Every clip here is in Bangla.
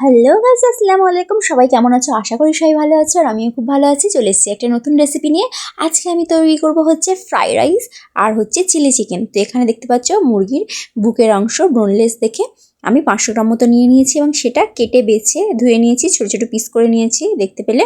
হ্যালো গাইস আসসালামু আলাইকুম। সবাই কেমন আছো? আশা করি সবাই ভালো আছো আর আমিও খুব ভালো আছি। চলে এসেছি একটা নতুন রেসিপি নিয়ে। আজকে আমি তৈরি করব হচ্ছে ফ্রাইড রাইস আর হচ্ছে চিলি চিকেন তো এখানে দেখতে পাচ্ছ মুরগির বুকের অংশ ব্রোনলেস দেখে আমি পাঁচশো গ্রাম মতো নিয়ে নিয়েছি এবং সেটা কেটে বেছে ধুয়ে নিয়েছি, ছোটো ছোটো পিস করে নিয়েছি, দেখতে পেলে।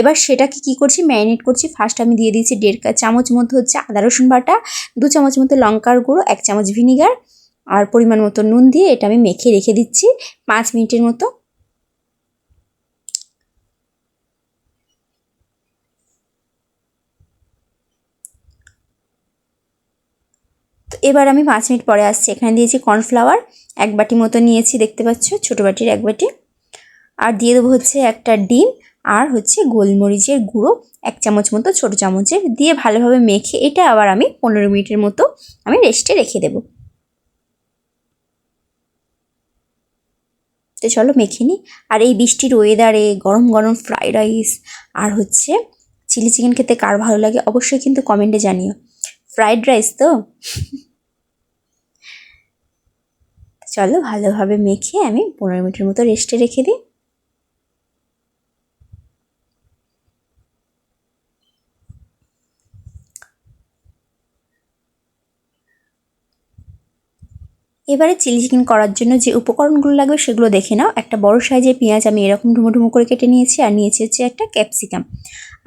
এবার সেটাকে কি করছি? ম্যারিনেট করছি। ফার্স্ট আমি দিয়ে দিয়েছি দেড় চামচ মতো হচ্ছে আদা, রসুন বাটা, দু চামচ মতো লঙ্কার গুঁড়ো, এক চামচ ভিনিগার আর পরিমাণ মতো নুন দিয়ে এটা আমি মেখে রেখে দিচ্ছি। পাঁচ মিনিটের মতো এবার আমি পাঁচ মিনিট পরে আসছি। এখানে দিয়েছি কর্নফ্লাওয়ার, এক বাটি মতো নিয়েছি, দেখতে পাচ্ছ, ছোটো বাটির এক বাটি। আর দিয়ে দেবো হচ্ছে একটা ডিম আর হচ্ছে গোলমরিচের গুঁড়ো, এক চামচ মতো ছোটো চামচের। দিয়ে ভালোভাবে মেখে এটা আবার আমি পনেরো মিনিটের মতো আমি রেস্টে রেখে দেবো। তো চলো মেখে নিই। আর এই বৃষ্টির ওয়েদারে গরম গরম ফ্রাইড রাইস আর হচ্ছে চিলি চিকেন খেতে কার ভালো লাগে অবশ্যই কিন্তু কমেন্টে জানিও। ফ্রাইড রাইস তো? চলো ভালোভাবে মেখে আমি পনেরো মিনিটের মতো রেস্টে রেখে দিই। এবারে চিলি চিকেন করার জন্য যে উপকরণগুলো লাগবে সেগুলো দেখে নাও। একটা বড় সাইজের পেঁয়াজ আমি এরকম ঢুমো ঢুমো করে কেটে নিয়েছি, আর নিয়েছি হচ্ছে একটা ক্যাপসিকাম।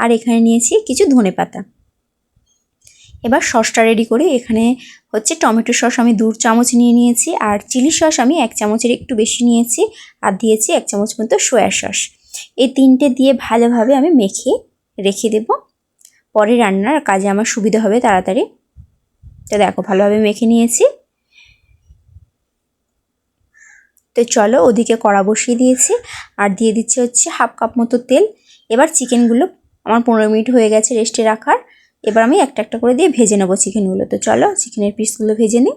আর এখানে নিয়েছি কিছু ধনে পাতা এবার সসটা রেডি করে এখানে হচ্ছে টমেটো সস আমি দু চামচ নিয়ে নিয়েছি, আর চিলি সস আমি এক চামচের একটু বেশি নিয়েছি, আর দিয়েছি এক চামচ মতো সোয়া সস। এই তিনটে দিয়ে ভালোভাবে আমি মেখে রেখে দেব। পরে রান্নার কাজে আমার সুবিধা হবে তাড়াতাড়ি। তো দেখো, ভালোভাবে মেখে নিয়েছি। তো চলো ওদিকে কড়া বসিয়ে দিয়েছি, আর দিয়ে দিচ্ছে হচ্ছে হাফ কাপ মতো তেল। এবার চিকেনগুলো আমার পনেরো মিনিট হয়ে গেছে রেস্টে রাখার। এবার আমি একটা একটা করে দিয়ে ভেজে নেব চিকেনগুলো। তো চলো চিকেনের পিসগুলো ভেজে নিই।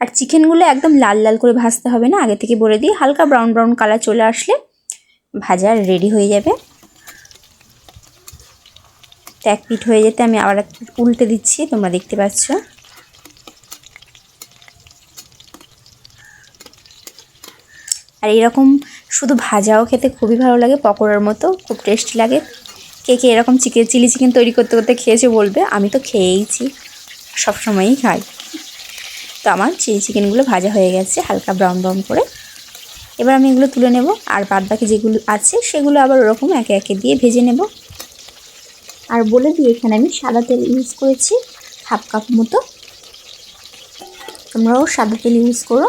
আর চিকেনগুলো একদম লাল লাল করে ভাজতে হবে না, আগে থেকে বলে দিই, হালকা ব্রাউন ব্রাউন কালার চলে আসলে ভাজা রেডি হয়ে যাবে। এক পিঠ হয়ে যেতে আমি আবার উল্টে দিচ্ছি, তোমরা দেখতে পাচ্ছ। আর এরকম শুধু ভাজাও খেতে খুবই ভালো লাগে, পকোড়ার মতো, খুব টেস্টি লাগে। কে কে এরকম চিকেন চিলি চিকেন তৈরি করতে করতে খেয়েছে বলবে, আমি তো খেয়েইছি। সবসময়ই খাই। তো আমার চিলি চিকেনগুলো ভাজা হয়ে গেছে, হালকা ব্রাউন ব্রাউন করে। এবার আমি এগুলো তুলে নেব, আর বাদ বাকি যেগুলো আছে সেগুলো আবার ওরকম একে একে দিয়ে ভেজে নেব। আর বলে দিই, এখানে আমি সাদা তেল ইউজ করেছি, হাফ কাপ মতো। তোমরাও সাদা তেল ইউজ করো।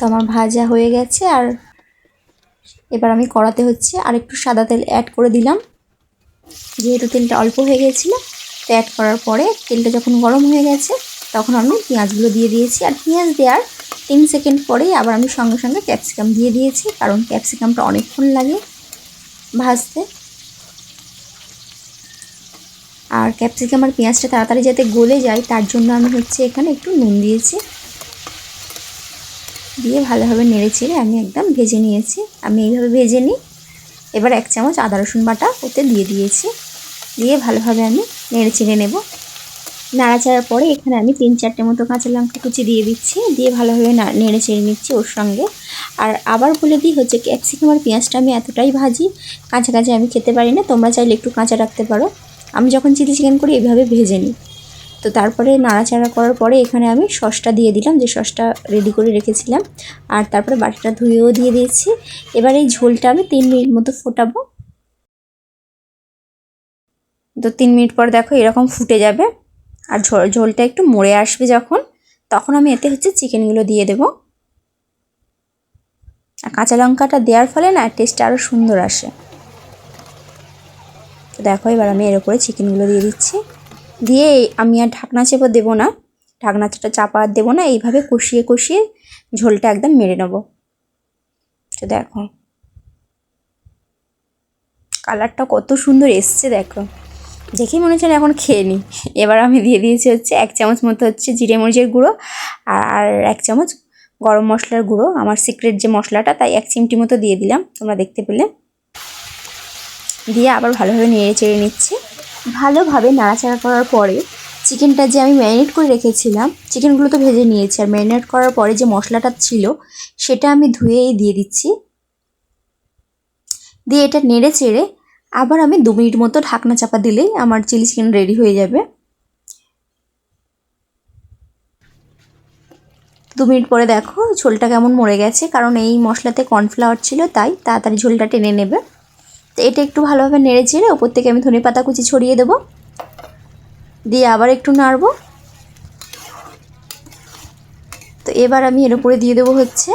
তো আমার ভাজা হয়ে গেছে আর এবার আমি কড়াতে হচ্ছে আর একটু সাদা তেল অ্যাড করে দিলাম। যেহেতু তেলটা অল্প হয়ে গেছিল, তো অ্যাড করার পরে তেলটা যখন গরম হয়ে গেছে, তখন আমি পেঁয়াজগুলো দিয়ে দিয়েছি। আর পেঁয়াজ দেওয়ার তিন সেকেন্ড পরেই আবার আমি সঙ্গে সঙ্গে ক্যাপসিকাম দিয়ে দিয়েছি, কারণ ক্যাপসিকামটা অনেকক্ষণ লাগে ভাজতে। আর ক্যাপসিকাম আর পেঁয়াজটা তাড়াতাড়ি যাতে গলে যায়, তার জন্য আমি হচ্ছে এখানে একটু নুন দিয়েছি। দিয়ে ভালোভাবে নেড়ে চেড়ে আমি একদম ভেজে নিয়েছি। আমি এইভাবে ভেজে নিই। এবার এক চামচ আদা, রসুন বাটা ওতে দিয়ে দিয়েছি। দিয়ে ভালোভাবে আমি নেড়ে চেড়ে নেব। নাড়াচাড়ার পরে এখানে আমি তিন চারটে মতো কাঁচা লঙ্কা কুচি দিয়ে দিচ্ছি। দিয়ে ভালোভাবে নেড়ে চেড়ে নিচ্ছি ওর সঙ্গে। আর আবার বলে দিই হচ্ছে ক্যাপসিকাম আর পেঁয়াজটা আমি এতটাই ভাজি, কাঁচা কাঁচা আমি খেতে পারি না। তোমরা চাইলে একটু কাঁচা রাখতে পারো। আমি যখন চিলি চিকেন করি এইভাবে ভেজে নিই। তো তারপরে নাড়াচাড়া করার পরে এখানে আমি সসটা দিয়ে দিলাম, যে সসটা রেডি করে রেখেছিলাম। আর তারপরে বাটিটা ধুয়েও দিয়ে দিয়েছি। এবার এই ঝোলটা আমি তিন মিনিট মতো ফোটাবো। তো তিন মিনিট পর দেখো এরকম ফুটে যাবে। আর ঝোল ঝোলটা একটু মরে আসবে যখন, তখন আমি এতে হচ্ছে চিকেনগুলো দিয়ে দেবো। আর কাঁচা লঙ্কাটা দেওয়ার ফলে না টেস্টটা আরও সুন্দর আসে। তো দেখো এবার আমি এর উপরে চিকেনগুলো দিয়ে দিচ্ছি। দিয়ে আমি আর ঢাকনা চেপে দেবো না। ঢাকনাটা চাপা আর দেবো না, এইভাবে কষিয়ে কষিয়ে ঝোলটা একদম মেরে নেব। তো দেখো, কালারটা কত সুন্দর এসছে দেখো। দেখেই মনে হচ্ছে এখন খেয়ে নিই এবার আমি দিয়ে দিয়েছি হচ্ছে এক চামচ মতো হচ্ছে জিরে মরিচের গুঁড়ো আর এক চামচ গরম মশলার গুঁড়ো। আমার সিক্রেট যে মশলাটা, তাই এক চিমটি মতো দিয়ে দিলাম, তোমরা দেখতে পেলে। দিয়ে আবার ভালোভাবে নেড়ে চেড়ে নিচ্ছি। ভালোভাবে নাড়াচাড়া করার পরে চিকেনটা যে আমি ম্যারিনেট করে রেখেছিলাম, চিকেনগুলো তো ভেজে নিয়েছি। আর ম্যারিনেট করার পরে যে মশলাটা ছিল, সেটা আমি ধুয়েই দিয়ে দিচ্ছি। দিয়ে এটা নেড়ে চেড়ে আবার আমি দু মিনিট মতো ঢাকনা চাপা দিলেই আমার চিলি চিকেন রেডি হয়ে যাবে। দু মিনিট পরে দেখো ঝোলটা কেমন মরে গেছে, কারণ এই মশলাতে কর্নফ্লাওয়ার ছিল, তাই তাড়াতাড়ি ঝোলটা টেনে নেবে। তো এটা একটু ভালোভাবে নেড়ে চেড়ে ওপর থেকে আমি ধনে পাতা কুচি ছড়িয়ে দেবো। দিয়ে আবার একটু নাড়বো। তো এবার আমি এর উপরে দিয়ে দেবো হচ্ছে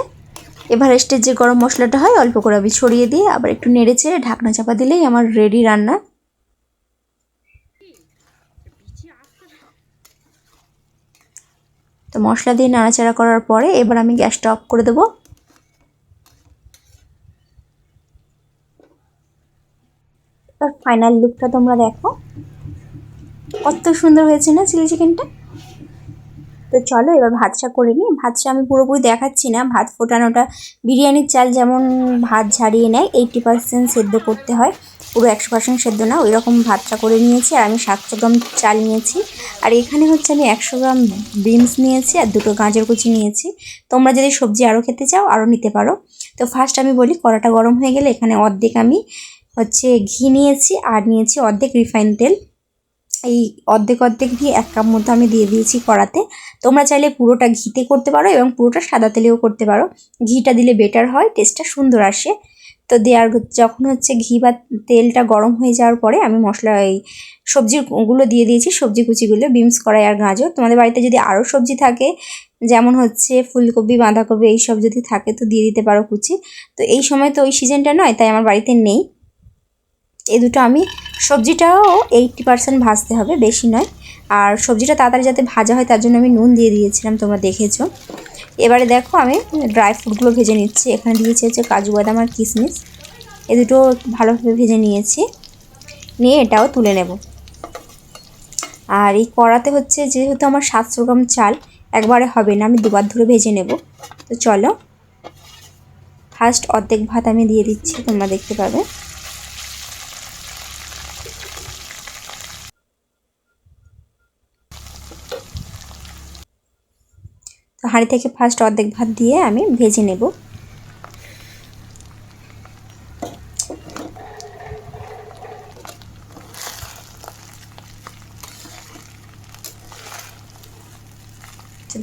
এভারেস্টের যে গরম মশলাটা হয়, অল্প করে আমি ছড়িয়ে দিয়ে আবার একটু নেড়ে চেড়ে ঢাকনা চাপা দিলেই আমার রেডি রান্না। তো মশলা দিয়ে নাড়াচাড়া করার পরে এবার আমি গ্যাসটা অফ করে দেবো এবার ফাইনাল লুকটা তোমরা দেখো। কত সুন্দর হয়েছে না চিলি চিকেনটা? তো চলো এবার ভাতটা করে নিই। ভাতটা আমি পুরোপুরি দেখাচ্ছি না। ভাত ফোটানোটা, বিরিয়ানির চাল যেমন ভাত ঝাড়িয়ে নেয় এইটটি পার্সেন্ট সেদ্ধ করতে হয়। পুরো একশো পার্সেন্ট সেদ্ধ না ওই রকম ভাতটা করে নিয়েছি আর আমি সাতশো গ্রাম চাল নিয়েছি। আর এখানে হচ্ছে আমি একশো গ্রাম বিনস নিয়েছি আর দুটো গাজর কুচি নিয়েছি। তোমরা যদি সবজি আরও খেতে চাও আরও নিতে পারো। তো ফার্স্ট আমি বলি কড়াটা গরম হয়ে গেলে এখানে অর্ধেক আমি হচ্ছে ঘি নিয়েছি আর নিয়েছি অর্ধেক রিফাইন তেল। এই অর্ধেক অর্ধেক দিয়ে এক কাপ মতো আমি দিয়ে দিয়েছি কড়াতে। তোমরা চাইলে পুরোটা ঘিতে করতে পারো এবং পুরোটা সাদা তেলেও করতে পারো। ঘিটা দিলে বেটার হয় টেস্টটা সুন্দর আসে। তো দেওয়ার যখন হচ্ছে ঘি বা তেলটা গরম হয়ে যাওয়ার পরে আমি মশলা এই সবজিগুলো দিয়ে দিয়েছি, সবজি কুচিগুলো বিমস কড়াই আর গাজর। তোমাদের বাড়িতে যদি আরও সবজি থাকে, যেমন হচ্ছে ফুলকপি, বাঁধাকপি, এইসব যদি থাকে তো দিয়ে দিতে পারো কুচি। তো এই সময় তো ওই সিজনটা নয়, তাই আমার বাড়িতে নেই। এই দুটো আমি, সবজিটাও এইটটি পারসেন্ট ভাজতে হবে, বেশি নয়। আর সবজিটা তাড়াতাড়ি যাতে ভাজা হয়, তার জন্য আমি নুন দিয়ে দিয়েছিলাম, তোমরা দেখেছ। এবারে দেখো, আমি ড্রাই ফ্রুটগুলো ভেজে নিচ্ছি। এখানে দিয়েছি হচ্ছে কাজু বাদাম আর কিশমিশ এ দুটো ভালোভাবে ভেজে নিয়েছি। নিয়ে এটাও তুলে নেব। আর এই কড়াতে হচ্ছে, যেহেতু আমার সাতশো গ্রাম চাল, একবারে হবে না, আমি দুবার ধরে ভেজে নেব। তো চলো ফার্স্ট অর্ধেক ভাত আমি দিয়ে দিচ্ছি, তোমরা দেখতে পাবে। তো হাঁড়ি থেকে ফার্স্ট অর্ধেক ভাত দিয়ে আমি ভেজে নেব।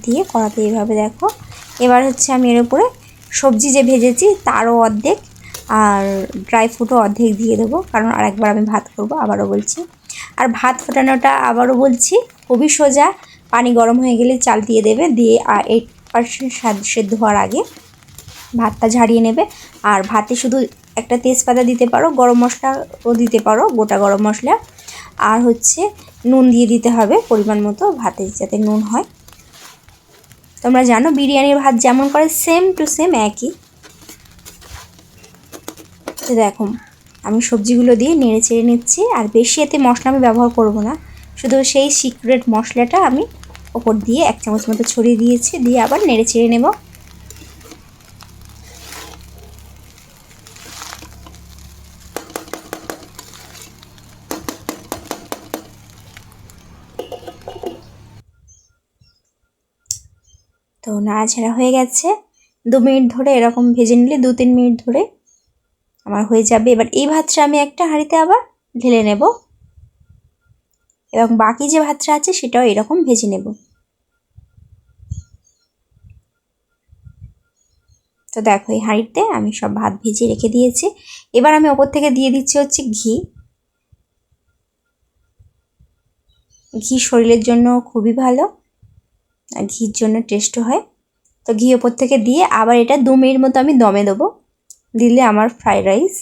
দিয়ে কড়াতে এইভাবে দেখো। এবার হচ্ছে আমি এর উপরে সবজি যে ভেজেছি তারও অর্ধেক আর ড্রাই ফ্রুটও অর্ধেক দিয়ে দেবো, কারণ আরেকবার আমি ভাত করব, আবারও বলছি। আর ভাত ফোটানোটা আবারও বলছি, খুবই সোজা। পানি গরম হয়ে গেলে চাল দিয়ে দেবে, দিয়ে এইট পার্সেন্ট সেদ্ধ হওয়ার আগে ভাতটা ঝাড়িয়ে নেবে। আর ভাতে শুধু একটা তেজপাতা দিতে পারো, গরম মশলাও দিতে পারো, গোটা গরম মশলা। আর হচ্ছে নুন দিয়ে দিতে হবে পরিমাণ মতো ভাতে, যাতে নুন হয়। তোমরা জানো বিরিয়ানির ভাত যেমন করে সেম টু সেম একই। দেখো, আমি সবজিগুলো দিয়ে নেড়ে চেড়ে নিচ্ছি, আর বেশি এতে মশলা আমি ব্যবহার করব না। শুধু সেই সিক্রেট মশলাটা আমি ওপর দিয়ে এক চামচ মতো ছড়িয়ে দিয়েছি, দিয়ে আবার নেড়ে চেড়ে নেব। তো নাড়াছাড়া হয়ে গেছে। দু মিনিট ধরে এরকম ভেজে নিলে, দু তিন মিনিট ধরে আমার হয়ে যাবে। এবার এই ভাতটা আমি একটা হাঁড়িতে আবার ঢেলে নেব। এবং বাকি যে ভাতটা আছে সেটাও এরকম ভেজে নেব। তো দেখো, এই হাঁড়িতে আমি সব ভাত ভেজে রেখে দিয়েছি। এবার আমি ওপর থেকে দিয়ে দিচ্ছি হচ্ছে ঘি। ঘি শরীরের জন্য খুবই ভালো, আর ঘির জন্য টেস্টও হয়। তো ঘি ওপর থেকে দিয়ে আবার এটা দু মিনিট মতো আমি দমে দেবো। দিলে আমার ফ্রাইড রাইস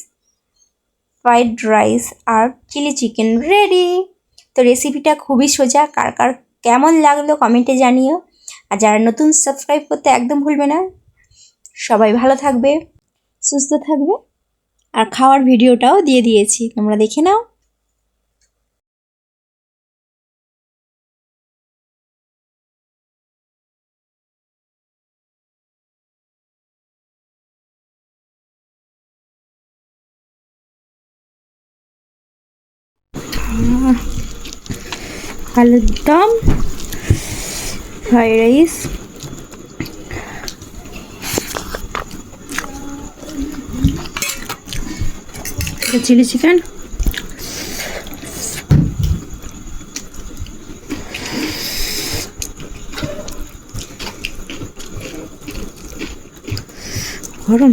ফ্রাইড রাইস আর চিলি চিকেন রেডি তো রেসিপিটা খুবই সোজা। কার কার কেমন লাগল কমেন্টে জানিও। আর যারা নতুন সাবস্ক্রাইব করতে একদম ভুলবে না, সবাই ভালো থাকবে, সুস্থ থাকবে। আর খাওয়ার ভিডিওটাও দিয়ে দিয়েছি, তোমরা দেখে নাও। আলুর দম ফ্রাইড রাইস চিলি চিকেন গরম